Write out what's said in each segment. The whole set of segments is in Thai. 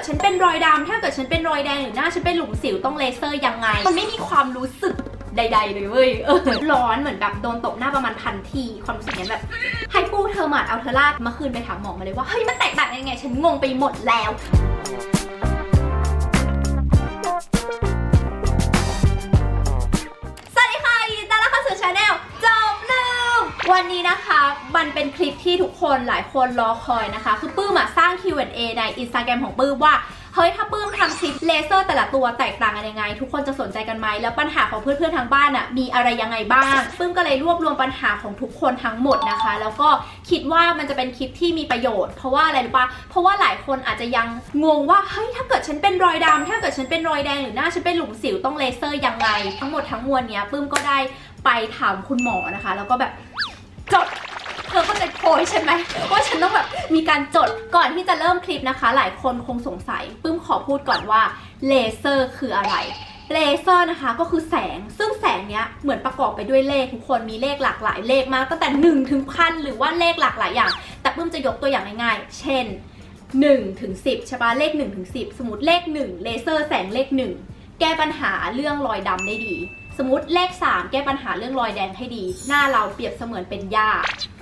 ดฉันเป็นรอยดำถ้าเกิดฉันเป็นรอยแดงหรือหน้าฉันเป็นหลุมสิวต้องเลเซอร์ยังไง มันไม่มีความรู้สึกใดๆเลยเว้ยเออร้อนเหมือนแบบโดนตบหน้าประมาณพันที ความรู้สึกนั้แบบให้ปูเธอมาดเอาเธอลากเมื่อคืนไปถามหมอมาเลยว่า เฮ้ย มันแตกต่างยังไง ฉันงงไปหมดแล้วสวัสดีค่ะยินดีต้อนรับเข้าสู่ชาแนลจบลืมวันนี้นะคะ มันเป็นคลิปที่ทุกคนหลายคนรอคอยนะคะ คือปื้มอะสร้าง Q&A ใน Instagram ของปื้มว่า เฮ้ย ถ้าปื้มทำคลิปเลเซอร์แต่ละตัวแตกต่างกันยังไง ทุกคนจะสนใจกันไหม แล้วปัญหาของเพื่อนๆทางบ้านอะมีอะไรยังไงบ้าง ปื้มก็เลยรวบรวมปัญหาของทุกคนทั้งหมดนะคะ แล้วก็คิดว่ามันจะเป็นคลิปที่มีประโยชน์ เพราะว่าอะไรรู้ปะเพราะว่าหลายคนอาจจะยังงงว่า เฮ้ย ถ้าเกิดฉันเป็นรอยดำถ้าเกิดฉันเป็นรอยแดงหรือหน้าฉันเป็นหลุมสิวต้องเลเซอร์ยังไง ทั้งหมดทั้งมวลเนี้ยปื้มก็ได้ไปถามคุณหมอนะคะ แล้วก็แบบจด เธอก็จโพยใช่ไหมว่าฉันต้องแบบมีการจดก่อนที่จะเริ่มคลิปนะคะ หลายคนคงสงสัยปื้มขอพูดก่อนว่าเลเซอร์คืออะไรเลเซอร์นะคะก็คือแสงซึ่งแสงเนี้ยเหมือนประกอบไปด้วยเลขทุกคนมีเลขหลากหลายเลขมากตั้งแต่1ถึงพันหรือว่าเลขหลากหลายอย่าง แต่ปื้มจะยกตัวอย่างง่ายๆ เช่น1ถึง10ใช่ปะเลข1ถึง10 สมมติเลข 1 เลเซอร์แสงเลข 1 แก้ปัญหาเรื่องรอยดำได้ดี สมมติเลข 3 แก้ปัญหาเรื่องรอยแดงให้ดี หน้าเราเปรียบเสมือนเป็นหญ้า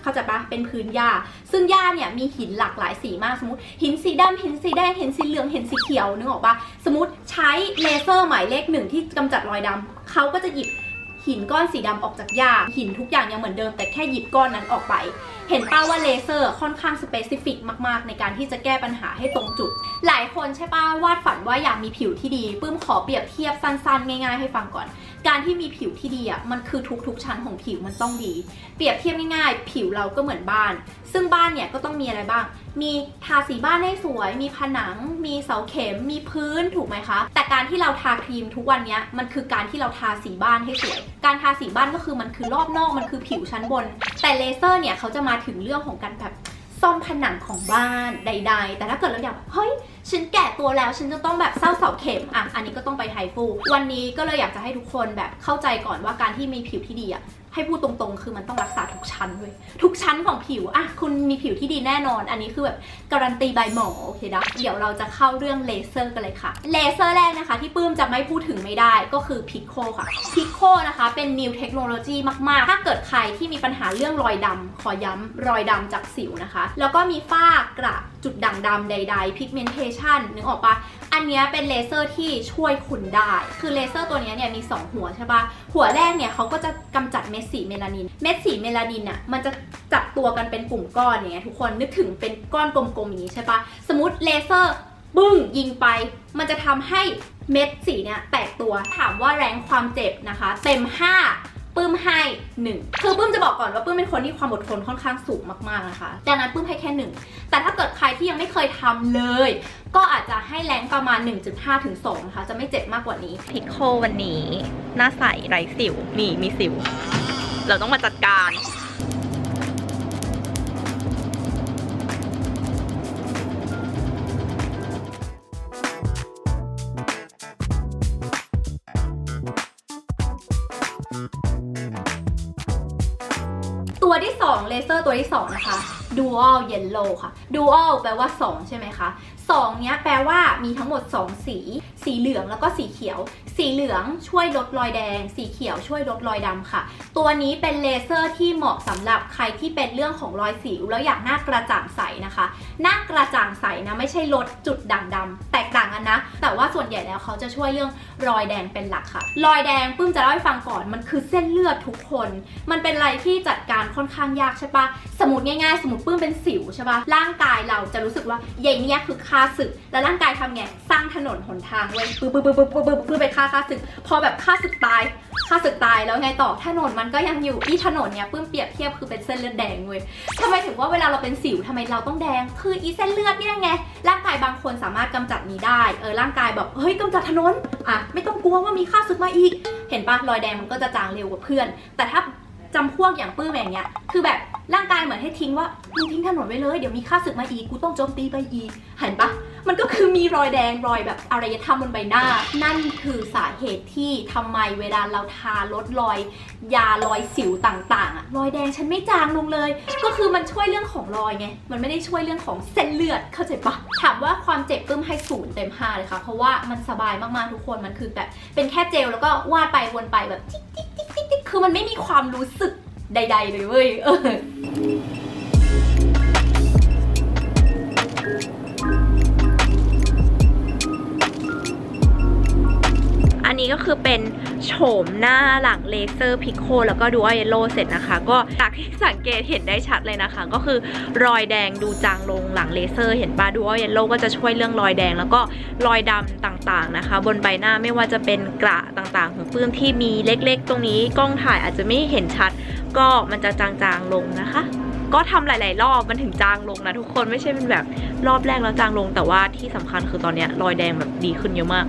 เข้าใจปะเป็นพื้นหญ้า ซึ่งหญ้าเนี่ยมีหินหลากหลายสีมากสมมติหินสีดำหินสีแดงหินสีเหลืองหินสีเขียวนึกออกปะสมมติใช้เลเซอร์หมายเลขหนึ่งที่กำจัดรอยดำเขาก็จะหยิบหินก้อนสีดำออกจากหญ้าหินทุกอย่างยังเหมือนเดิมแต่แค่หยิบก้อนนั้นออกไป เห็นป้าว่าเลเซอร์ค่อนข้างสเปซิฟิกมากๆ ในการที่จะแก้ปัญหาให้ตรงจุด หลายคนใช่ป้าวาดฝันว่าอยากมีผิวที่ดี ปื้มขอเปรียบเทียบสั้นๆ ง่ายๆ ให้ฟังก่อน การที่มีผิวที่ดีอะมันคือทุกๆชั้นของผิวมันต้องดี เปรียบเทียบง่ายๆ ผิวเราก็เหมือนบ้าน ซึ่งบ้านเนี่ยก็ต้องมีอะไรบ้าง มีทาสีบ้านให้สวย มีผนัง มีเสาเข็ม มีพื้นถูกไหมคะ แต่การที่เราทาครีมทุกวันเนี้ยมันคือการที่เราทาสีบ้านให้สวย การทาสีบ้านก็คือมันคือรอบนอกมันคือผิวชั้นบน แต่เลเซอร์เนี่ยเขาจะมาถึงเรื่องของการแบบ ซ่อมผนังของบ้านใด ๆ แต่ถ้าเกิดเราอยากเฮ้ยฉันแก่ตัวแล้วฉันจะต้องแบบเศร้าเสาเข็มอะอันนี้ก็ต้องไปไฮฟู วันนี้ก็เลยอยากจะให้ทุกคนแบบเข้าใจก่อนว่าการที่มีผิวที่ดีอะ ให้พูดตรงๆ คือมันต้องรักษาทุกชั้นเลยทุกชั้นของผิวอะคุณมีผิวที่ดีแน่นอน อันนี้คือแบบการันตีใบหมอโอเคนะเดี๋ยวเราจะเข้าเรื่องเลเซอร์กันเลยค่ะ เลเซอร์แรกนะคะ ที่ปื้มจะไม่พูดถึงไม่ได้ก็คือพิ c โคค่ะพิ c โคนะคะ เป็น new technology มากๆ ถ้าเกิดใครที่มีปัญหาเรื่องรอยดำขอย้ำรอยดำจากสิวนะคะ แล้วก็มีฝ้ากระจุดด่างดำใด ๆ pigmentation นึกออกปะ อันนี้เป็นเลเซอร์ที่ช่วยคุณได้ คือเลเซอร์ตัวนี้เนี่ยมี 2 หัวใช่ปะหัวแรกเนี่ยเขาก็จะกำจัดเม็ดสีเมลานิน เม็ดสีเมลานินอะมันจะจับตัวกันเป็นกลุ่มก้อนอย่างเงี้ยทุกคนนึกถึงเป็นก้อนกลมๆอย่างนี้ใช่ปะสมมติเลเซอร์บึ้งยิงไป มันจะทำให้เม็ดสีเนี่ยแตกตัวถามว่าแรงความเจ็บนะคะ เต็ม 5 ปื้มให้1คือปื้มจะบอกก่อนว่าปื้มเป็นคนที่ความอดทนค่อนข้างสูงมากๆนะคะดังนั้นปื้มให้แค่1แต่ถ้าเกิดใครที่ยังไม่เคยทำเลย ก็อาจจะให้แรงประมาณ 1.5ถึง2นะคะจะไม่เจ็บมากกว่านี้พิกโควันนี้ หน้าใสไร้สิวนี่มีสิว เราต้องมาจัดการ ตัวที่ 2 เลเซอร์ตัวที่ 2 นะคะ Dual Yellow ค่ะ Dual แปลว่า 2 ใช่ไหมคะ2เนี้ยแปลว่ามีทั้งหมด 2 สี สีเหลืองแล้วก็สีเขียว สีเหลืองช่วยลดรอยแดง สีเขียวช่วยลดรอยดำค่ะ ตัวนี้เป็นเลเซอร์ที่เหมาะสำหรับใครที่เป็นเรื่องของรอยสิวแล้วอยากหน้ากระจ่างใสนะคะ หน้ากระจ่างใสนะไม่ใช่ลดจุดด่างดำแตกต่างกันนะ แต่ว่าส่วนใหญ่แล้วเขาจะช่วยเรื่องรอยแดงเป็นหลักค่ะ รอยแดงปื้มจะเล่าให้ฟังก่อนมันคือเส้นเลือดทุกคน มันเป็นอะไรที่จัดการค่อนข้างยากใช่ปะสมมติง่ายๆ สมมติปื้มเป็นสิวใช่ปะร่างกายเราจะรู้สึกว่าใหญ่เนี่ยคือค่าศึก แล้วร่างกายทำไงสร้างถนนหนทางเว้ยปื้อปื้อปื้อปื้อปื้อไปฆ่าค่าศึก พอแบบค่าศึกตายค่าศึกตายแล้วไงต่อถนนมันก็ยังอยู่อีถนนเนี่ยปื้มเปรียบเทียบคือเป็นเส้นเลือดแดงเว้ยทำไมถึงว่าเวลาเราเป็นสิวทำไมเราต้องแดง คืออีเส้นเลือดเนี่ยไงร่างกายบางคนสามารถกำจัดนี้ได้เออร่างกายแบบเฮ้ยกำจัดถนนอะไม่ต้องกลัวว่ามีค่าศึกมาอีก เห็นปะรอยแดงมันก็จะจางเร็วกว่าเพื่อน แต่ถ้าจำพวกอย่างปื้มอย่างเงี้ย คือแบบร่างกายเหมือนให้ทิ้งว่ามึงทิ้งถนนไว้เลย เดี๋ยวมีค่าศึกมาอีก กูต้องโจมตีไปอีก เห็นปะ มันก็คือมีรอยแดงรอยแบบอารยธรรมบนใบหน้า นั่นคือสาเหตุที่ทำไมเวลาเราทาลดรอย ยารอยสิวต่างๆอะรอยแดงฉันไม่จางลงเลย ก็คือมันช่วยเรื่องของรอยไง มันไม่ได้ช่วยเรื่องของเส้นเลือดเข้าใจปะถามว่าความเจ็บปึ้มให้ศูนย์เต็มห้าเลยค่ะ เพราะว่ามันสบายมากๆทุกคนมันคือแบบเป็นแค่เจลแล้วก็วาดไปวนไปแบบจิ๊กจิ๊กจิ๊กจิ๊กจิ๊กคือมันไม่มีความรู้สึกใด ๆ เลยเว้ยเออ นี้ก็คือเป็นโฉมหน้าหลังเลเซอร์พิโคแล้วก็ดูว่าเยลโลเสร็จนะคะ ก็จากที่สังเกตเห็นได้ชัดเลยนะคะ ก็คือรอยแดงดูจางลงหลังเลเซอร์ เห็นปะดูว่าเยลโลก็จะช่วยเรื่องรอยแดงแล้วก็รอยดำต่างๆนะคะ บนใบหน้าไม่ว่าจะเป็นกระต่างๆ ของปื้มที่มีเล็กๆ ตรงนี้กล้องถ่ายอาจจะไม่เห็นชัด ก็มันจะจางๆลงนะคะก็ทำหลาย ๆ รอบมันถึงจางลงนะทุกคนไม่ใช่เป็นแบบรอบแรกแล้วจางลงแต่ว่าที่สำคัญคือตอนนี้รอยแดงแบบดีขึ้นเยอะมาก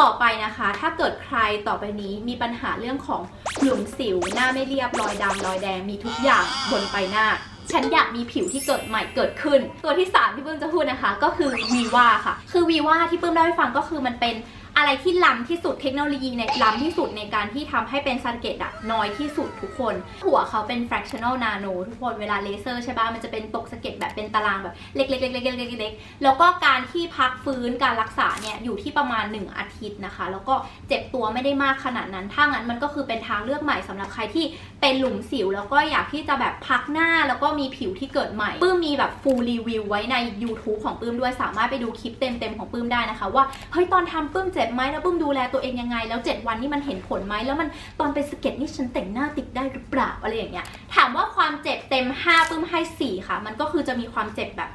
ต่อไปนะคะ ถ้าเกิดใครต่อไปนี้มีปัญหาเรื่องของหลุมสิว หน้าไม่เรียบรอยดำรอยแดงมีทุกอย่างบนใบหน้าฉันอยากมีผิวที่เกิดใหม่เกิดขึ้น ตัวที่ 3 ที่เพิ่มจะพูดนะคะ ก็คือวีว่าค่ะ คือวีว่าที่ปื้มเล่าให้ฟังก็คือมันเป็น อะไรที่ล้ำที่สุดเทคโนโลยีในล้ำที่สุดในการที่ทำให้เป็นซันเกตอะน้อยที่สุดทุกคน หัวเขาเป็น fractional nano ทุกคนเวลาเลเซอร์ใช่ปะมันจะเป็นตกสะเก็ดแบบเป็นตารางแบบเล็กๆๆๆๆๆๆแล้วก็การที่พักฟื้นการรักษาเนี่ยอยู่ที่ประมาณ 1 อาทิตย์นะคะ แล้วก็เจ็บตัวไม่ได้มากขนาดนั้นถ้างั้นมันก็คือเป็นทางเลือกใหม่สำหรับใครที่เป็นหลุมสิว แล้วก็อยากที่จะแบบพักหน้าแล้วก็มีผิวที่เกิดใหม่ปื้มมีแบบ full review ไว้ใน YouTube ของปื้มด้วยสามารถไปดูคลิปเต็มๆของปื้มได้นะคะว่าเฮ้ยตอนทำปื้มเจ็บไหมแล้วปุ้มดูแลตัวเองยังไง แล้ว 7 วันนี่มันเห็นผลไหมแล้วมันตอนเป็นสเก็ตนี่ฉันแต่งหน้าติดได้หรือเปล่าอะไรอย่างเงี้ยถามว่าความเจ็บเต็ม 5ปุ้มให้ 4 ค่ะ มันก็คือจะมีความเจ็บแบบ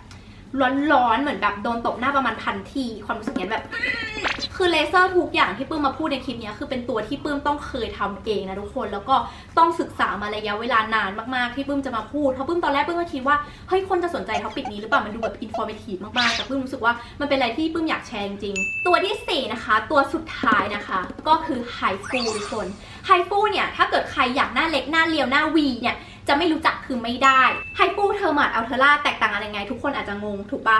ร้อนๆ เหมือนแบบโดนตบหน้าประมาณพันที ความรู้สึกเนี้ยแบบ คือเลเซอร์ทุกอย่างที่ปื้มมาพูดในคลิปเนี้ยคือเป็นตัวที่ปื้มต้องเคยทำเองนะทุกคน แล้วก็ต้องศึกษามาระยะเวลานานมากๆ ที่ปื้มจะมาพูด เพราะปื้มตอนแรกปื้มก็คิดว่า เฮ้ย คนจะสนใจท็อปิกนี้หรือเปล่า มันดูแบบอินฟอร์มทีฟมากๆ แต่ปื้มรู้สึกว่ามันเป็นอะไรที่ปื้มอยากแชร์จริงตัวที่สี่นะคะ ตัวสุดท้ายนะคะ ก็คือไฮฟูทุกคนไฮฟูเนี่ยถ้าเกิดใครอยากหน้าเล็กหน้าเรียวหน้าวีเนี่ย จะไม่รู้จักคือไม่ได้ไฮฟูเทอร์มาดอัลเทอร่าแตกต่างกันยังไง ทุกคนอาจจะงงถูกปะ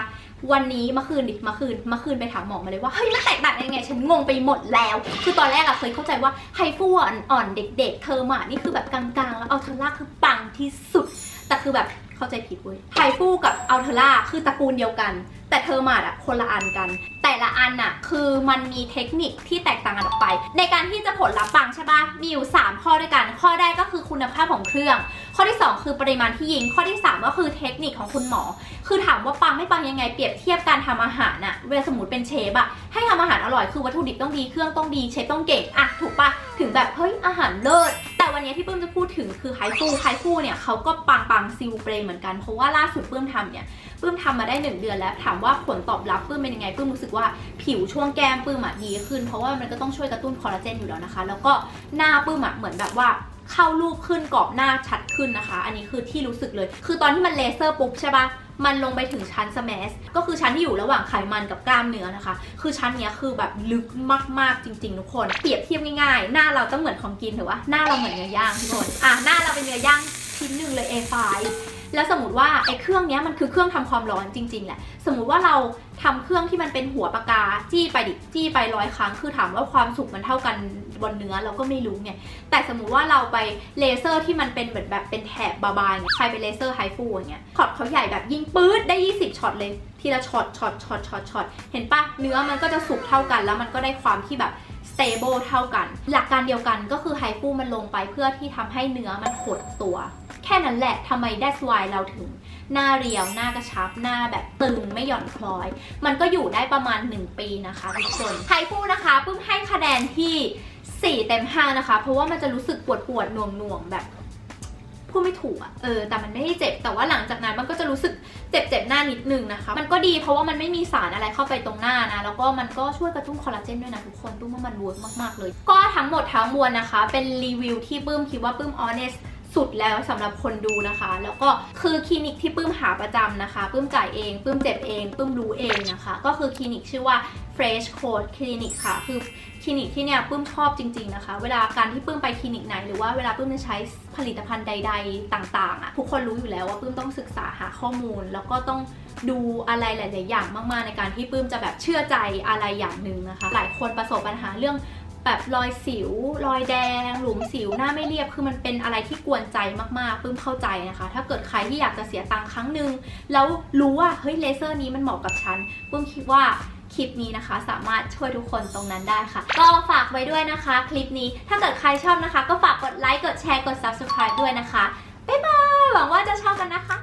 วันนี้เมื่อคืนดิเมื่อคืนเมื่อคืนไปถามหมอมาเลยว่าเฮ้ยมันแตกต่างยังไง ฉันงงไปหมดแล้ว คือตอนแรกอะเคยเข้าใจว่าไฮฟูอ่อนๆเด็ก ๆ เทอร์มาดนี่คือแบบกลางๆ แล้วอัลเทอร่าคือปังที่สุดแต่คือแบบ เข้าใจผิดเว้ยไฮฟูกับอัลเทอร่าคือตระกูลเดียวกัน แต่เทอร์มาดอะคนละอันกัน แต่ละอันอะคือมันมีเทคนิคที่แตกต่างกันออกไป ในการที่จะผลลัพธ์ปังใช่ปะมีอยู่ 3 ข้อด้วยกัน ข้อแรกก็คือคุณภาพของเครื่อง ข้อที่ 2 คือปริมาณที่ยิง ข้อที่ 3 ก็คือเทคนิคของคุณหมอ คือถามว่าปังไม่ปังยังไงเปรียบเทียบการทำอาหารอะเวลาสมมติเป็นเชฟอะให้ทำอาหารอร่อยคือวัตถุดิบต้องดีเครื่องต้องดีเชฟต้องเก่งอะถูกปะถึงแบบเฮ้ยอาหารเลิศ แต่วันนี้ที่ปื้มจะพูดถึงคือไฮฟูไฮฟูเนี่ยเขาก็ปังปังซิลเปรย์เหมือนกัน เพราะว่าล่าสุดปื้มทำเนี่ยปื้มทำมาได้ 1 เดือนแล้วถามว่าผลตอบรับปื้มเป็นยังไงปื้มรู้สึกว่าผิวช่วงแก้มปื้มอะดีขึ้น เพราะว่ามันก็ต้องช่วยกระตุ้นคอลลาเจนอยู่แล้วนะคะ แล้วก็หน้าปื้มอะเหมือนแบบว่าเข้ารูปขึ้นกรอบหน้าชัดขึ้นนะคะ อันนี้คือที่รู้สึกเลย คือตอนที่มันเลเซอร์ปุ๊บใช่ปะ มันลงไปถึงชั้นสแมสก็คือชั้นที่อยู่ระหว่างไขมันกับกล้ามเนื้อนะคะ คือชั้นเนี้ยคือแบบลึกมากๆจริงๆทุกคน เปรียบเทียบง่ายๆ หน้าเราต้องเหมือนของกินถือว่าหน้าเราเหมือนเนื้อย่างทุกคนอะหน้าเราเป็นเนื้อย่างชิ้นหนึ่งเลย A5 แล้วสมมติว่าไอ้เครื่องนี้มันคือเครื่องทำความร้อนจริง ๆ แหละ สมมุติว่าเราทำเครื่องที่มันเป็นหัวปากกาจี้ไปดิจี้ไปร้อยครั้งคือถามว่าความสุกมันเท่ากันบนเนื้อเราก็ไม่รู้ไงแต่สมมุติว่าเราไปเลเซอร์ที่มันเป็นเหมือนแบบเป็นแถบบาบายเนี่ยใครไปเลเซอร์ไฮฟูอย่างเงี้ยช็อตเขาใหญ่แบบยิงปื๊ดได้ 20ช็อตเลยทีละช็อตช็อตช็อตช็อตช็อตเห็นปะเนื้อมันก็จะสุกเท่ากันแล้วมันก็ได้ความที่แบบ stable เท่ากัน หลักการเดียวกันก็คือไฮฟูมันลงไปเพื่อที่ทำให้เนื้อมันหดตัว ค่นั้นแหละทำไม that's why เราถึง หน้าเรียว หน้ากระชับ หน้าแบบตึงไม่หย่อนคล้อย มันก็อยู่ได้ประมาณ 1 ปีนะคะทุกคนไฮฟูนะคะปุ้มให้คะแนนที่ 4 เต็ม 5 นะคะ เพราะว่ามันจะรู้สึกปวดปวดหน่วงหน่วงแบบพูดไม่ถูกอะเออ แต่มันไม่ได้เจ็บ แต่ว่าหลังจากนั้นมันก็จะรู้สึกเจ็บเจ็บหน้านิดนึงนะคะ มันก็ดีเพราะว่ามันไม่มีสารอะไรเข้าไปตรงหน้านะ แล้วก็มันก็ช่วยกระตุ้นคอลลาเจนด้วยนะทุกคนปุ้มว่ามันเวิร์กมากๆเลย ก็ทั้งหมดทั้งมวลนะคะ เป็นรีวิวที่ปื้มคิดว่าปื้ม honest สุ สุดแล้วสำหรับคนดูนะคะ แล้วก็คือคลินิกที่ปื้มหาประจำนะคะปื้มจ่ายเองปื้มเจ็บเองปื้มรู้เองนะคะ ก็คือคลินิกชื่อว่า Fresh Code Clinic ค่ะ คือคลินิกที่เนี่ยปื้มชอบจริง ๆนะคะ เวลาการที่ปื้มไปคลินิกไหน หรือว่าเวลาปื้มจะใช้ผลิตภัณฑ์ใด ๆ ต่างๆอะทุกคนรู้อยู่แล้วว่าปื้มต้องศึกษาหาข้อมูล แล้วก็ต้องดูอะไรหลาย ๆ อย่างมาก ๆ ในการที่ปื้มจะแบบเชื่อใจอะไรอย่างหนึ่งนะคะ หลายคนประสบปัญหาเรื่อง แบบรอยสิว รอยแดง หลุมสิวหน้าไม่เรียบ คือมันเป็นอะไรที่กวนใจมากๆปื้มเข้าใจนะคะ ถ้าเกิดใครที่อยากจะเสียตังค์ครั้งหนึ่งแล้วรู้ว่าเฮ้ยเลเซอร์นี้มันเหมาะกับฉันปื้มคิดว่าคลิปนี้นะคะ สามารถช่วยทุกคนตรงนั้นได้ค่ะ ก็ฝากไว้ด้วยนะคะ คลิปนี้ถ้าเกิดใครชอบนะคะ ก็ฝากกดไลค์กดแชร์กด subscribe ด้วยนะคะบ๊ายบายหวังว่าจะชอบกันนะคะ